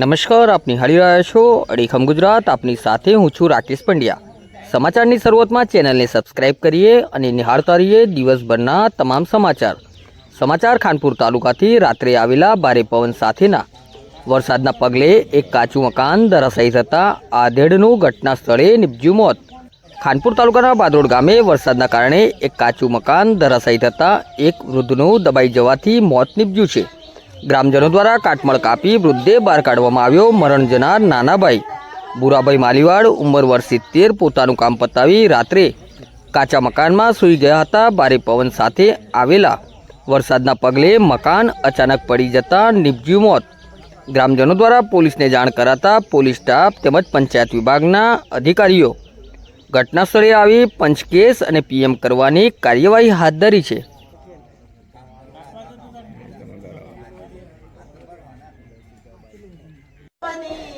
નમસ્કાર આપ નિહાળી રહ્યા છો અડીખમ ગુજરાત. આપની સાથે હું છું રાકેશ પંડ્યા. સમાચારની શરૂઆતમાં ચેનલને સબસ્ક્રાઇબ કરીએ અને નિહાળતા રહીએ દિવસભરના તમામ સમાચાર. સમાચાર ખાનપુર તાલુકાથી રાત્રે આવેલા ભારે પવન સાથેના. વરસાદના પગલે એક કાચું મકાન ધરાશાયી થતાં આધેડનું ઘટના સ્થળે નિપજ્યું મોત. ખાનપુર તાલુકાના બાદરોડ ગામે વરસાદના કારણે એક કાચું મકાન ધરાશાયી થતાં એક વૃદ્ધનું દબાઈ જવાથી મોત નીપજ્યું છે. ગ્રામજનો દ્વારા કાટમળ કાપી વૃદ્ધે બહાર કાઢવામાં આવ્યો મરણ જનાર નાનાભાઈ. બુરાભાઈ માલીવાડ, ઉંમર વર્ષ સિત્તેર, પોતાનું કામ પતાવી રાત્રે કાચા મકાનમાં સૂઈ ગયા હતા. ભારે પવન સાથે આવેલા વરસાદના પગલે મકાન અચાનક પડી જતા નિપજ્યું મોત. ગ્રામજનો દ્વારા પોલીસને જાણ કરાતા પોલીસ સ્ટાફ તેમજ પંચાયત વિભાગના અધિકારીઓ ઘટના સ્થળે આવી પંચકેસ અને પીએમ કરવાની કાર્યવાહી હાથ ધરી છે. money.